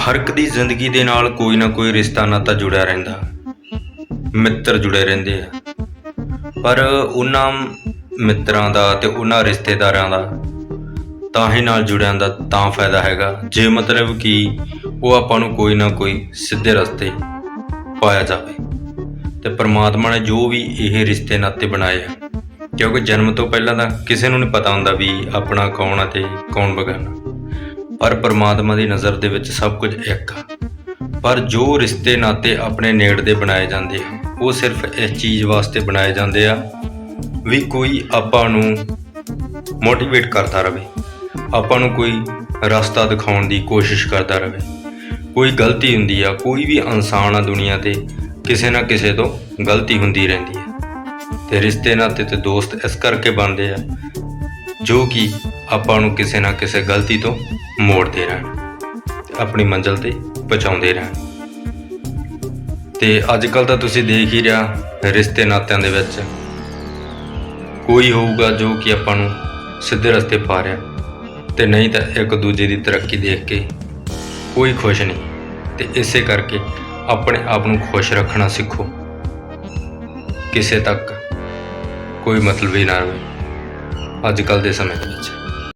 ਹਰ ਇੱਕ ਦੀ ਜ਼ਿੰਦਗੀ ਦੇ ਨਾਲ ਕੋਈ ਨਾ ਕੋਈ ਰਿਸ਼ਤਾ ਨਾਤਾ ਜੁੜਿਆ ਰਹਿੰਦਾ। ਮਿੱਤਰ ਜੁੜੇ ਰਹਿੰਦੇ ਆ। ਪਰ ਉਹਨਾਂ ਮਿੱਤਰਾਂ ਦਾ ਤੇ ਉਹਨਾਂ ਰਿਸ਼ਤੇਦਾਰਾਂ ਦਾ ਤਾਂ ਹੀ ਨਾਲ ਜੁੜਿਆਂ ਦਾ ਤਾਂ ਫਾਇਦਾ ਹੈਗਾ। ਜੇ ਮਤਲਬ ਕਿ ਉਹ ਆਪਾਂ ਨੂੰ ਕੋਈ ਨਾ ਕੋਈ ਸਿੱਧੇ ਰਸਤੇ ਪਾਇਆ ਜਾਵੇ। ਤੇ ਪ੍ਰਮਾਤਮਾ ਨੇ ਜੋ ਵੀ ਇਹ ਰਿਸ਼ਤੇ ਨਾਤੇ ਬਣਾਏ ਆ, ਕਿਉਂਕਿ ਜਨਮ ਤੋਂ ਪਹਿਲਾਂ ਤਾਂ ਕਿਸੇ ਨੂੰ ਨਹੀਂ ਪਤਾ ਹੁੰਦਾ ਵੀ ਆਪਣਾ ਕੌਣ ਆ ਤੇ ਕੌਣ ਬਗਾਨਾ। ਪਰ ਪ੍ਰਮਾਤਮਾ ਦੀ ਨਜ਼ਰ ਦੇ ਵਿੱਚ ਸਭ ਕੁਝ ਇੱਕ ਆ। ਪਰ ਜੋ ਰਿਸ਼ਤੇ ਨਾਤੇ ਆਪਣੇ ਨੇੜ ਦੇ ਬਣਾਏ ਜਾਂਦੇ ਆ, ਉਹ ਸਿਰਫ ਇਸ ਚੀਜ਼ ਵਾਸਤੇ ਬਣਾਏ ਜਾਂਦੇ ਆ ਵੀ ਕੋਈ ਆਪਾਂ ਨੂੰ ਮੋਟੀਵੇਟ ਕਰਦਾ ਰਹੇ ਆਪਾਂ ਨੂੰ ਕੋਈ ਰਸਤਾ ਦਿਖਾਉਣ ਦੀ ਕੋਸ਼ਿਸ਼ ਕਰਦਾ ਰਹੇ ਕੋਈ ਗਲਤੀ ਹੁੰਦੀ ਆ, ਕੋਈ ਵੀ ਇਨਸਾਨ ਆ ਦੁਨੀਆ ਤੇ, ਕਿਸੇ ਨਾ ਕਿਸੇ ਤੋਂ ਗਲਤੀ ਹੁੰਦੀ ਰਹਿੰਦੀ ਹੈ ਤੇ ਰਿਸ਼ਤੇ ਨਾਤੇ ਤੇ ਦੋਸਤ ਇਸ ਕਰਕੇ ਬਣਦੇ ਆ ਜੋ ਕਿ ਆਪਾਂ ਨੂੰ ਕਿਸੇ ਨਾ ਕਿਸੇ ਗਲਤੀ ਤੋਂ ਮੋੜਦੇ ਰਹਿਣ ਤੇ ਆਪਣੀ ਮੰਜ਼ਿਲ ਤੇ ਪਹੁੰਚਾਉਂਦੇ ਰਹਿਣ। ਤੇ ਅੱਜ ਕੱਲ ਤਾਂ ਤੁਸੀਂ ਦੇਖ ਹੀ ਰਿਹਾ ਰਿਸ਼ਤੇ ਨਾਤਿਆਂ ਦੇ ਵਿੱਚ। ਕੋਈ ਹੋਊਗਾ ਜੋ ਕਿ ਆਪਾਂ ਨੂੰ ਸਿੱਧੇ ਰਸਤੇ ਪਾ ਰਿਹਾ। ਤੇ ਨਹੀਂ ਤਾਂ ਇੱਕ ਦੂਜੇ ਦੀ ਤਰੱਕੀ ਦੇਖ ਕੇ ਕੋਈ ਖੁਸ਼ ਨਹੀਂ। ਤੇ ਇਸੇ ਕਰਕੇ ਆਪਣੇ ਆਪ ਨੂੰ ਖੁਸ਼ ਰੱਖਣਾ ਸਿੱਖੋ। ਕਿਸੇ ਤੱਕ ਕੋਈ ਮਤਲਬ ਹੀ ਨਾ ਰਹੇ। ਅੱਜ ਕੱਲ ਦੇ ਸਮੇਂ ਦੇ ਵਿੱਚ।